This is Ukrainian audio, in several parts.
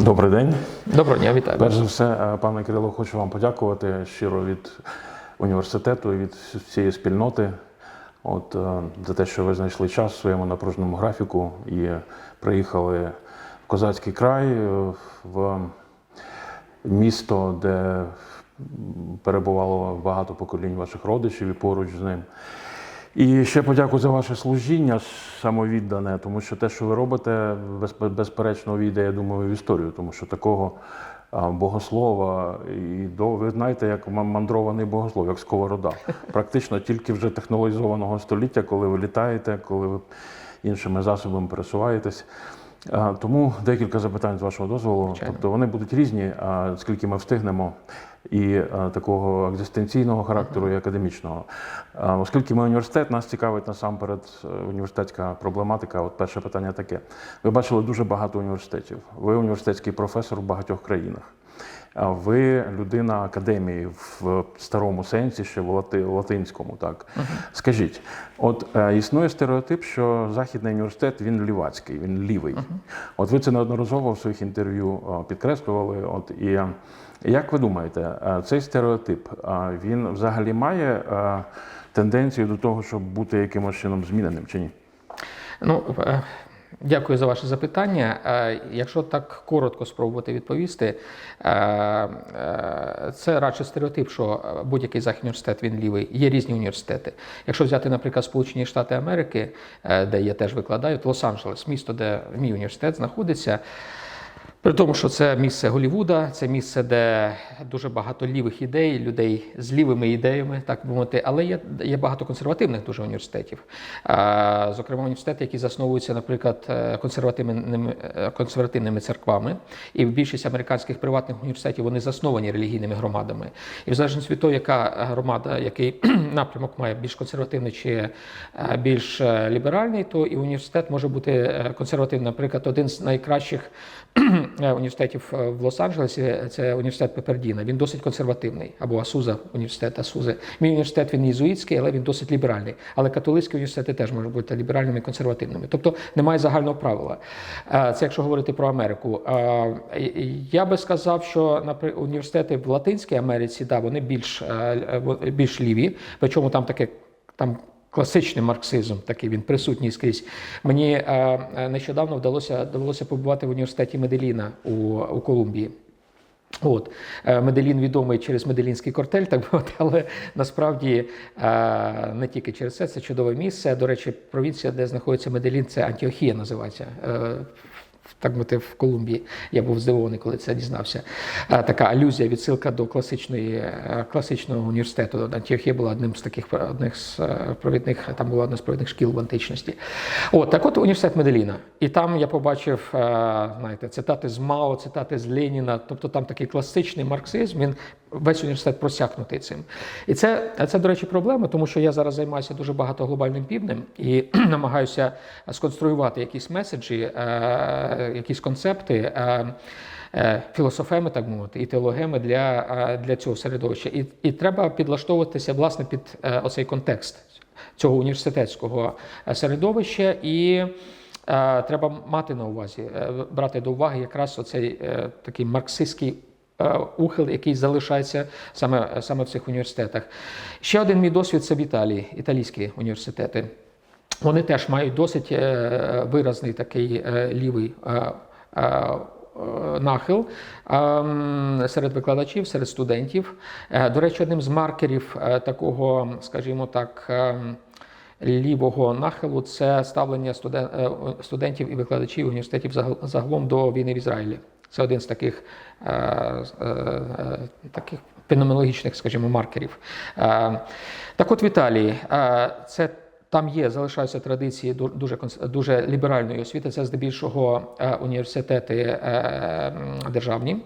Добрий день. Доброго дня, вітаю. Перш за все, е, пане Кирило, хочу вам подякувати щиро від університету і від всієї спільноти. От е, за те, що ви знайшли час в своєму напруженому графіку і приїхали в козацький край, е, в місто, де перебувало багато поколінь ваших родичів і поруч з ним. І ще подякую за ваше служіння самовіддане, тому що те, що ви робите, без- безперечно увійде, я думаю, в історію, тому що такого богослова і до ви знаєте, як ма- мандрований богослов, як сковорода. Практично тільки вже технологізованого століття, коли ви літаєте, коли ви іншими засобами пересуваєтесь. Тому декілька запитань з вашого дозволу. Звичайно. Тобто вони будуть різні, а скільки ми встигнемо, і е, такого екзистенційного характеру, і академічного. Оскільки ми університет, нас цікавить насамперед е, університетська проблематика. От перше питання таке. Ви бачили дуже багато університетів. Ви університетський професор в багатьох країнах. Ви людина академії в старому сенсі, ще в лати, латинському. Так скажіть, от е, існує стереотип, що західний університет він лівацький, він лівий. От ви це неодноразово в своїх інтерв'ю е, підкреслювали. От і як ви думаєте, е, цей стереотип е, він взагалі має тенденцію до того, щоб бути якимось чином зміненим чи ні? Ну, дякую за ваше запитання. Е, Якщо так коротко спробувати відповісти, е, е, це радше стереотип, що будь-який західний університет він лівий. Є різні університети. Якщо взяти, наприклад, Сполучені Штати Америки, де я теж викладаю, то Лос-Анджелес, місто, де мій університет знаходиться. При тому, що це місце Голівуда, це місце, де дуже багато лівих ідей, людей з лівими ідеями, так би мовити, але є, є багато консервативних дуже університетів. Зокрема, університети, які засновуються, наприклад, е, консервативними, е, консервативними церквами, і більшість американських приватних університетів вони засновані релігійними громадами. І в залежності від того, яка громада, який напрямок має більш консервативний чи е, більш е, ліберальний, то і університет може бути е, консервативний. Наприклад, один з найкращих е, університетів е, в Лос-Анджелесі це університет Пепердіна. Він досить консервативний, або Асуза, університет Асузи. Мій університет він єзуїтський, але він досить ліберальний. Але католицькі університети теж можуть бути ліберальними і консервативними. Тобто немає загального правила. Е, Це якщо говорити про Америку. Е, Я би сказав, що наприклад, університети в Латинській Америці, да, вони більш, е, е, більш ліві, причому там таке там. Класичний марксизм, такий він присутній скрізь. Мені е, е, нещодавно вдалося довелося побувати в університеті Меделіна у, у Колумбії. От е, Меделін відомий через Меделінський кортель, так би але насправді не тільки через це, це чудове місце. До речі, провінція, де знаходиться Меделін, це Антіохія називається. Так мовити, в Колумбії я був здивований, коли це дізнався. Е, Така алюзія, відсилка до класичної е, класичного університету. Антіохія була одним з таких одних з е, провідних, там була одна з провідних шкіл в античності. От так, от університет Меделіна. І там я побачив, знаєте, цитати з Мао, цитати з Леніна. Тобто там такий класичний марксизм. Він весь університет просякнутий цим. І це, це, до речі, проблема, тому що я зараз займаюся дуже багато глобальним півднем і намагаюся сконструювати якісь меседжі, якісь концепти. е, е, Філософеми, так мовити, і теологеми для, е, для цього середовища. І, і треба підлаштовуватися власне під е, оцей контекст цього університетського е, середовища, і е, треба мати на увазі, е, брати до уваги якраз оцей е, такий марксистський е, ухил, який залишається саме, саме в цих університетах. Ще один мій досвід це в Італії, італійські університети. Вони теж мають досить е, виразний такий е, лівий. е, Нахил ем, серед викладачів, серед студентів. До речі, одним з маркерів такого, скажімо так, ем, лівого нахилу це ставлення студентів і викладачів університетів загалом до війни в Ізраїлі. Це один з таких, таких феноменологічних, скажімо, маркерів. Е, Так от в Італії це там є, залишаються традиції ду- дуже дуже ліберальної освіти. Це здебільшого е, університети е, державні.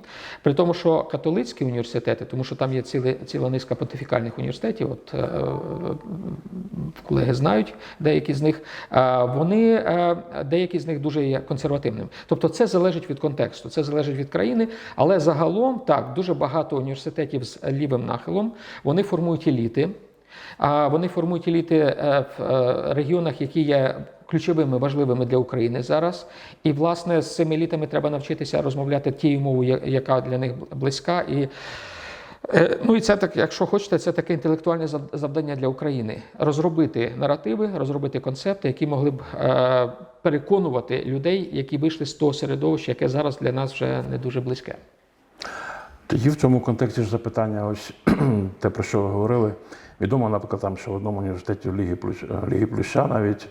При тому, що католицькі університети, тому що там є ціли, ціла низка понтифікальних університетів. От е, колеги знають деякі з них. Вони деякі з них дуже є консервативними. Тобто, це залежить від контексту, це залежить від країни. Але загалом так дуже багато університетів з лівим нахилом вони формують еліти. А вони формують еліти е, в е, регіонах, які є ключовими, важливими для України зараз. І власне з цими елітами треба навчитися розмовляти тією мовою, яка для них близька. І Е, Ну і це так, якщо хочете, це таке інтелектуальне завдання для України розробити наративи, розробити концепти, які могли б переконувати людей, які вийшли з того середовища, яке зараз для нас вже не дуже близьке. Тоді в цьому контексті ж запитання, ось те, про що ви говорили. Відомо, наприклад, там, що в одному університеті в Лігі, Плющ, е, Лігі Плюща навіть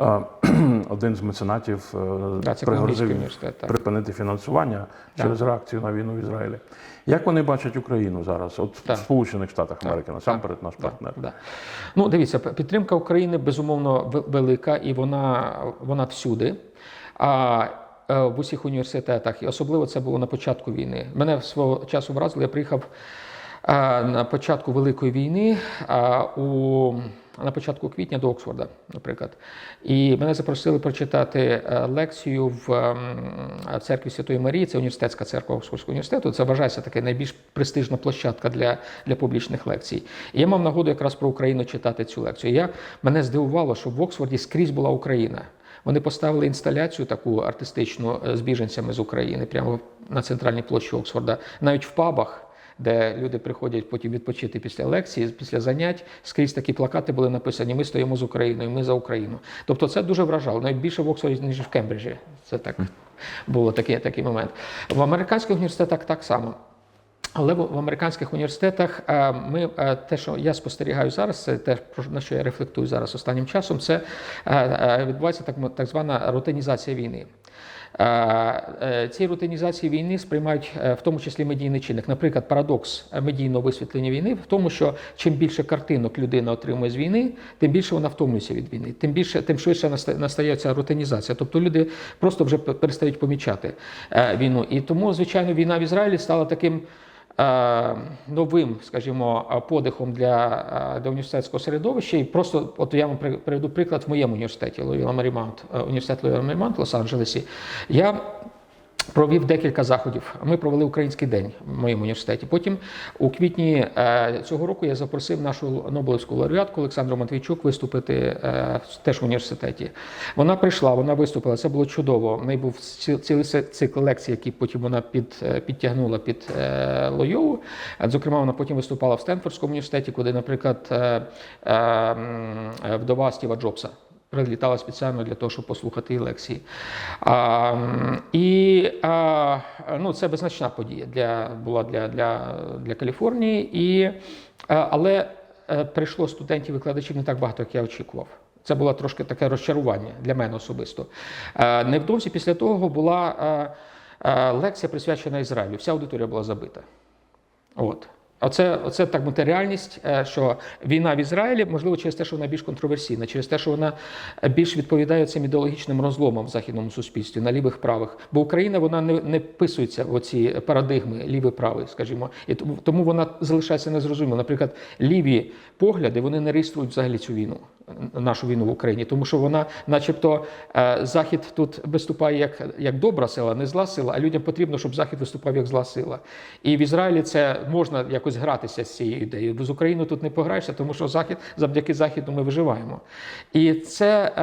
е, один з меценатів е, Да, пригрозив припинити фінансування через реакцію на війну в Ізраїлі. Як вони бачать Україну зараз? От Так. в Сполучених Штатах Америки, насамперед наш Да, партнер. да. Ну, дивіться, підтримка України безумовно ве- велика, і вона, вона всюди. А в усіх університетах, і особливо це було на початку війни. Мене свого часу вразило, я приїхав на початку Великої війни у, на початку квітня до Оксфорда, наприклад. І мене запросили прочитати е, лекцію в ем, церкві Святої Марії, це університетська церква Оксфордського університету. Це вважається така найбільш престижна площадка для, для публічних лекцій. І я мав нагоду якраз про Україну читати цю лекцію. Я, мене здивувало, що в Оксфорді скрізь була Україна. Вони поставили інсталяцію таку артистичну е, з біженцями з України прямо на центральній площі Оксфорда, навіть в пабах. Де люди приходять потім відпочити після лекції, після занять, скрізь такі плакати були написані: Ми стоїмо з Україною, ми за Україну. Тобто це дуже вражало, навіть більше в Оксфорді, ніж в Кембриджі. Це так було такий, такий момент. В американських університетах так само. Але в американських університетах е, ми е, те, що я спостерігаю зараз, це те, на що я рефлектую зараз останнім часом, це е, відбувається так, так звана рутинізація війни. Е, Ці рутинізації війни сприймають е, в тому числі медійний чинник. Наприклад, парадокс медійного висвітлення війни в тому, що чим більше картинок людина отримує з війни, тим більше вона втомлюється від війни, тим більше, тим швидше наста- настає ця рутинізація. Тобто люди просто вже пе- перестають помічати е, війну. І тому, звичайно, війна в Ізраїлі стала таким. Е, Новим, скажімо, подихом для, е, для університетського середовища, і просто от я вам при- приведу приклад в моєму університеті Лойола Marymount, е, університет Лойола Марімант в Лос-Анджелесі. Я провів декілька заходів. Ми провели український день в моєму університеті. Потім у квітні е, цього року я запросив нашу Нобелівську лауреатку Олександру Матвійчук виступити е, теж в університеті. Вона прийшла, вона виступила. Це було чудово. В неї був цілий цикл лекцій, які потім вона під, е, підтягнула під Лойову. Зокрема, вона потім виступала в Стенфордському університеті, куди, наприклад, вдова Стіва Джобса прилітала спеціально для того, щоб послухати її лекції. А, і а, ну, це беззначна подія для, була для, для, для Каліфорнії. І, але е, прийшло студентів-викладачів не так багато, як я очікував. Це було трошки таке розчарування для мене особисто. Невдовзі після того була лекція присвячена Ізраїлю. Вся аудиторія була забита. От. Оце, оце так мати реальність, е, що війна в Ізраїлі, можливо, через те, що вона більш контроверсійна, через те, що вона більш відповідає цим ідеологічним розломам в західному суспільстві на лівих правих. Бо Україна вона не, не вписується в оці парадигми лівий правий, скажімо, і тому, вона залишається незрозумілою. Наприклад, ліві погляди вони не реєструють взагалі цю війну, нашу війну в Україні, тому що вона, начебто, е, захід тут виступає як, як добра сила, не зла сила, а людям потрібно, щоб захід виступав як зла сила. І в Ізраїлі це можна якось гратися з цією ідеєю. Бо з Україною тут не пограєшся, тому що захід завдяки західу ми виживаємо. І це е,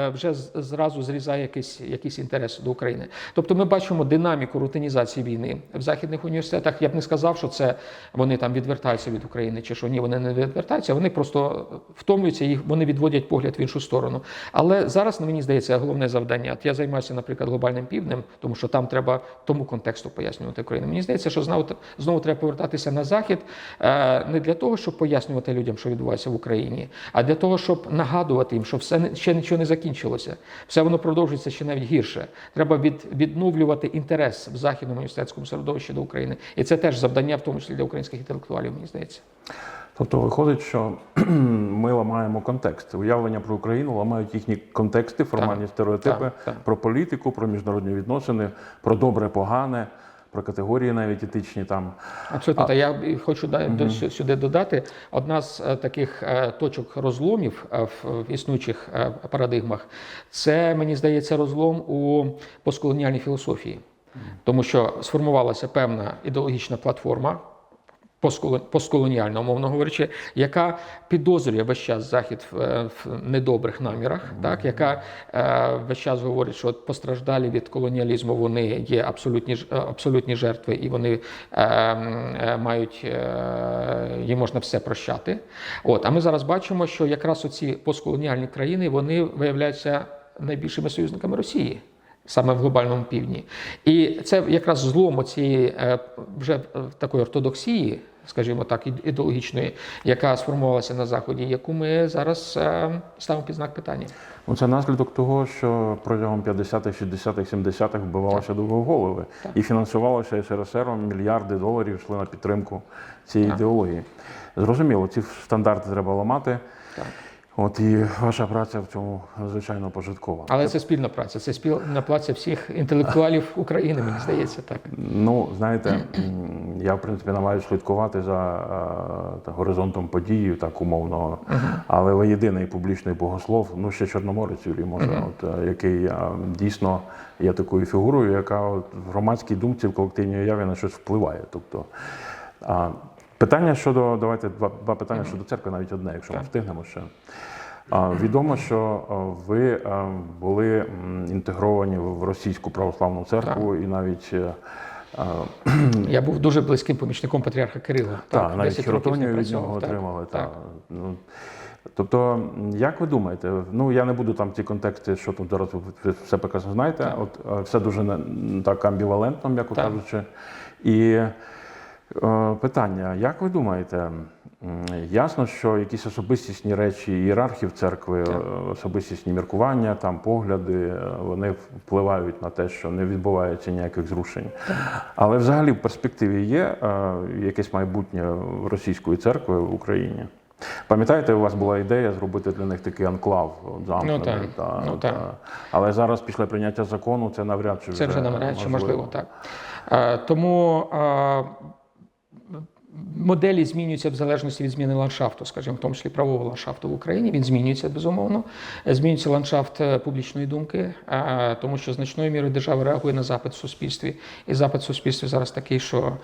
е, вже зразу зрізає якийсь, якийсь інтерес до України. Тобто ми бачимо динаміку рутинізації війни в західних університетах. Я б не сказав, що це вони там відвертаються від України, чи що ні, вони не відвертаються. Вони просто втомлюються, їх вони відводять погляд в іншу сторону. Але зараз на мені здається головне завдання. От я займаюся, наприклад, глобальним півднем, тому що там треба тому контексту пояснювати Україну. Мені здається, що знову знову треба повертатися на захід е, не для того, щоб пояснювати людям, що відбувається в Україні, а для того, щоб нагадувати їм, що все ще нічого не закінчилося. Все воно продовжується ще навіть гірше. Треба від, відновлювати інтерес в західному університетському середовищі до України. І це теж завдання, в тому числі для українських інтелектуалів, мені здається. Тобто виходить, що ми ламаємо контекст. Уявлення про Україну ламають їхні контексти, формальні стереотипи так, так. про політику, про міжнародні відносини, про добре, погане, про категорії навіть етичні там. Абсолютно, та я хочу да- до- сюди додати. Одна з е, таких е, точок розломів е, в, існуючих парадигмах, це мені здається розлом у постколоніальній філософії, тому що сформувалася певна ідеологічна платформа. Постколо- постколоніальна, умовно говорячи, яка підозрює весь час захід в, е, в недобрих намірах, так яка е, весь час говорить, що от постраждалі від колоніалізму вони є абсолютні е, абсолютні жертви, і вони е, е, мають е, їм можна все прощати. От а ми зараз бачимо, що якраз оці постколоніальні країни вони виявляються найбільшими союзниками Росії. Саме в глобальному півдні, і це якраз злом цієї е, вже е, такої ортодоксії, скажімо так, ід- ідеологічної, яка сформувалася на заході, яку ми зараз е, ставимо під знак питання. Ну, це наслідок того, що протягом 50-х, 60-х, 70-х вбивалося голови і фінансувалося СРСР мільярди доларів йшли на підтримку цієї Так. ідеології. Зрозуміло, ці стандарти треба ламати. Так. От і ваша праця в цьому надзвичайно пожиткова. Але це спільна праця, це спільна праця всіх інтелектуалів України, мені здається, так. Ну, знаєте, я в принципі намагаюся слідкувати за е, та, горизонтом подій, так умовно. Але ви єдиний публічний богослов, ну ще Чорноморець Юрій, може, от, е, який е, дійсно є такою фігурою, яка от, в громадській думці, в колективній уяві на щось впливає. Тобто, а, питання щодо, давайте два, два питання щодо церкви, навіть одне, якщо ми встигнемо ще. Відомо, що ви були інтегровані в російську православну церкву і навіть е, Я був дуже близьким помічником патріарха Кирила. та, навіть 10 років з ним хіротонію від нього так, отримали. Та. так. Ну, тобто, як ви думаєте, ну я не буду там ці контексти, що тут зараз ви все прекрасно знаєте. Так. От все дуже так амбівалентно, м'яко Так. кажучи. І питання: як ви думаєте? Ясно, що якісь особистісні речі ієрархів церкви, Так. е, особистісні міркування, там погляди, е, вони впливають на те, що не відбувається ніяких зрушень. Але взагалі в перспективі є е, якесь майбутнє російської церкви в Україні. Пам'ятаєте, у вас була ідея зробити для них такий анклав замкнений, Ну, так. та, Ну, так. е, але зараз після прийняття закону це навряд чи Це вже навряд чи можливо, так. Е, Тому е, моделі змінюються в залежності від зміни ландшафту, скажімо, в тому числі правового ландшафту в Україні. Він змінюється безумовно. Е, Змінюється ландшафт е, публічної думки, е, тому що значною мірою держава реагує на запит в суспільстві. І запит в суспільстві зараз такий, що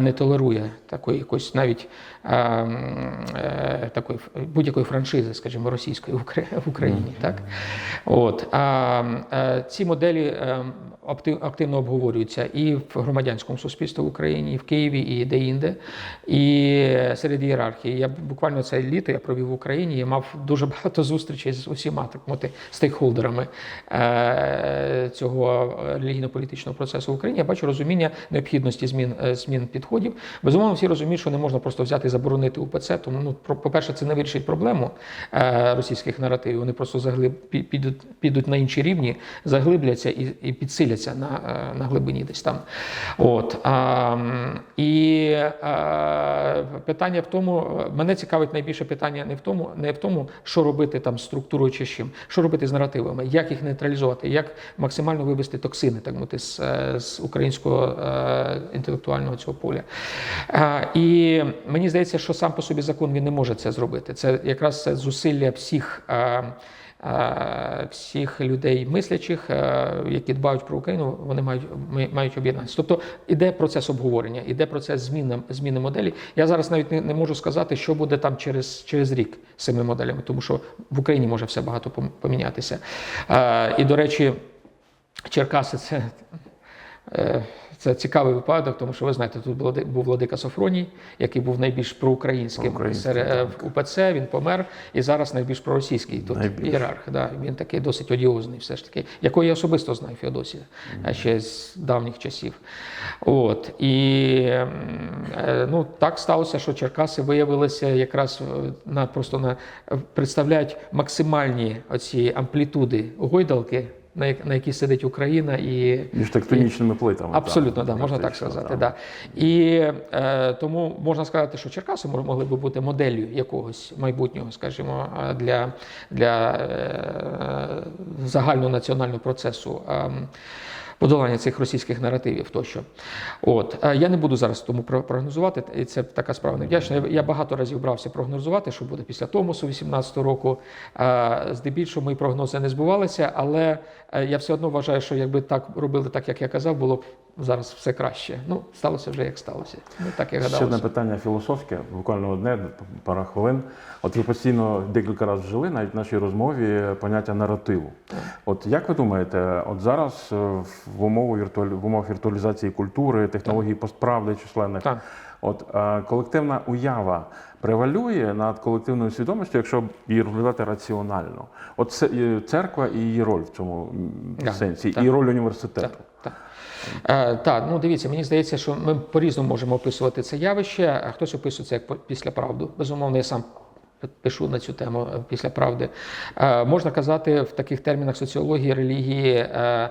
не толерує такої якоїсь навіть е, м, е, такої будь-якої франшизи, скажімо, російської в Україні. Так? От. А ці моделі е, активно обговорюються і в громадянському суспільстві в Україні, і в Києві, і де-інде, і серед ієрархії. Я буквально це літо я провів в Україні і мав дуже багато зустрічей з усіма так мовити стейкхолдерами е, цього релігійно-політичного процесу в Україні. Я бачу розуміння необхідності змін, е, змін підходів. Безумовно, всі розуміють, що не можна просто взяти і заборонити УПЦ. Тому, ну, про- по-перше, це не вирішить проблему е, російських наративів. Вони просто заглиб, підуть, підуть на інші рівні, заглибляться і, і підсиляться на, е, на глибині десь там. От. А, і е, питання в тому, е, мене цікавить найбільше питання не в тому, не в тому, що робити там з структурою чи чим, що робити з наративами, як їх нейтралізувати, як максимально вивести токсини, так мовити, з, е, з українського е, інтелектуального цього поля. Е, І мені здається, що сам по собі закон він не може це зробити. Це якраз зусилля всіх. Е, Всіх людей мислячих, е, які дбають про Україну, вони мають мають об'єднатися. Тобто іде процес обговорення, іде процес зміни, зміни моделі. Я зараз навіть не, не можу сказати, що буде там через, через рік з цими моделями, тому що в Україні може все багато помінятися. Е, І до речі, Черкаси це. Е, Це цікавий випадок, тому що ви знаєте, тут був владика Софроній, який був найбільш проукраїнським серед е, в УПЦ. Він помер і зараз найбільш проросійський тут Найбільш. ієрарх. Да, він такий досить одіозний, все ж таки, якого я особисто знаю Феодосія а ще з давніх часів. От і е, ну так сталося, що Черкаси виявилися якраз на просто на представляють максимальні оці амплітуди гойдалки. На, як- на якій сидить Україна і Між тектонічними плитами. Абсолютно, так, да, можна так сказати. Там. Да. І е, тому можна сказати, що Черкаси могли би бути моделлю якогось майбутнього, скажімо, для, для е, загальнонаціонального процесу. е, Подолання цих російських наративів тощо. От Е, я не буду зараз тому про- прогнозувати. Це така справа невдячна. Я багато разів брався прогнозувати, що буде після Томосу 18-го року. Е, Здебільшого мої прогнози не збувалися, але е, я все одно вважаю, що якби так робили так, як я казав, було б зараз все краще. Ну, сталося вже як сталося. Ну, так і Ще одне питання філософське, буквально одне, пара хвилин. От ви постійно декілька разів вжили навіть в нашій розмові поняття наративу. От як ви думаєте, от зараз е, в умовах віртуалі... в умовах віртуалізації культури, технології постправди численних, Так. от е, колективна уява превалює над колективною свідомістю, якщо її розглядати раціонально? От це е, церква і її роль в цьому Так, сенсі, так. і роль університету. Так, так. Е, так, ну дивіться, мені здається, що ми по-різному можемо описувати це явище, а хтось описує це як після правду. Безумовно, я сам пишу на цю тему е, після правди. Е, можна казати в таких термінах соціології, релігії. е,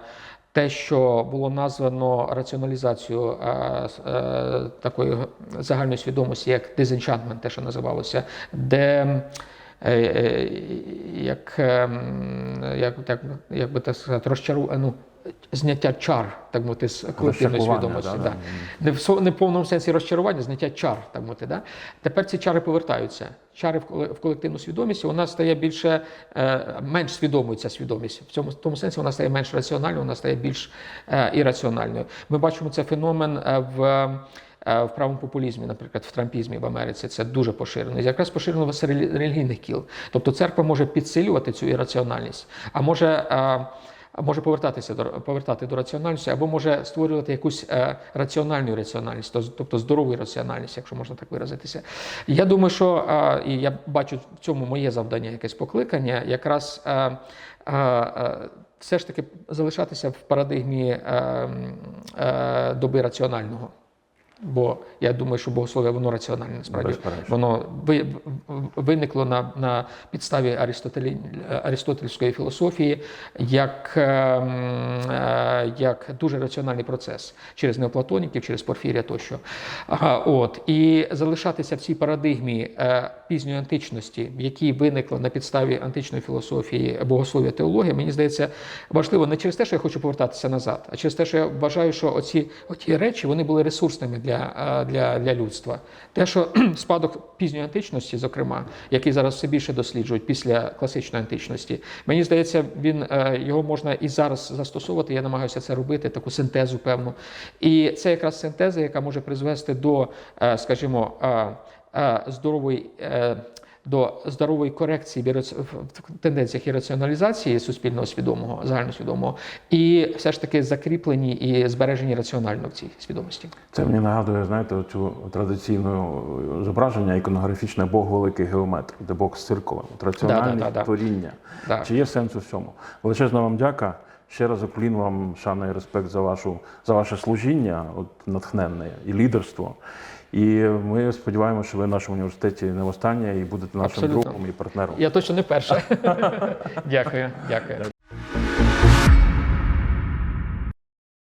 те, що було названо раціоналізацією е, е, такої загальної свідомості, як disenchantment, те, що називалося, де е, е, як, ем, як, як, як би так сказати, розчару, ну, зняття чар, так мовити, з колективної свідомості. да, Да, да. Не, в, не в повному сенсі розчарування, зняття чар, так мовити. Да? Тепер ці чари повертаються. Чари в, коле- в колективну свідомість, вона стає більше, е, менш свідомою ця свідомість. В цьому тому сенсі вона стає менш раціональною, вона стає більш е, ірраціональною. Ми бачимо цей феномен е, в. В правому популізмі, наприклад, в трампізмі в Америці це дуже поширено. Якраз поширено в релігійних кіл. Тобто церква може підсилювати цю ірраціональність, а може, а може повертатися до повертати до раціональності, або може створювати якусь е, раціональну раціональність, тобто здорову раціональність, якщо можна так виразитися. Я думаю, що е, і я бачу в цьому моє завдання, якесь покликання, якраз. е, все ж таки залишатися в парадигмі е, е, доби раціонального. Бо я думаю, що богослов'я воно раціональне насправді. Безперечно. Воно ви- виникло на, на підставі аристотельської філософії як, е, м, е, як дуже раціональний процес через неоплатоніків, через Порфірія тощо. Ага, от. І залишатися в цій парадигмі е, пізньої античності, в якій виникла на підставі античної філософії богослов'я теологія, мені здається, важливо не через те, що я хочу повертатися назад, а через те, що я вважаю, що оці, оці речі вони були ресурсними для, е, для, для людства. Те, що спадок пізньої античності, зокрема, який зараз все більше досліджують після класичної античності, мені здається, він е, його можна і зараз застосовувати. Я намагаюся це робити, таку синтезу певну. І це якраз синтеза, яка може призвести до, е, скажімо, здорової. Е, До здорової корекції в тенденціях і раціоналізації суспільного свідомого, загальносвідомого, і все ж таки закріплені і збережені раціонально в цій свідомості. Це мені нагадує, знаєте, цю традиційну зображення іконографічне Бог великий геометр, де Бог з циркулем, от раціональність Да-да-да-да. творіння. Да. Чи є сенс у всьому? Величезна вам дяка. Ще раз уклін вам шана і респект за вашу за ваше служіння, от натхненне і лідерство. І ми сподіваємося, що ви в нашому університеті не останнє і будете нашим Абсолютно. другом і партнером. Я точно не перша. Дякую, дякую.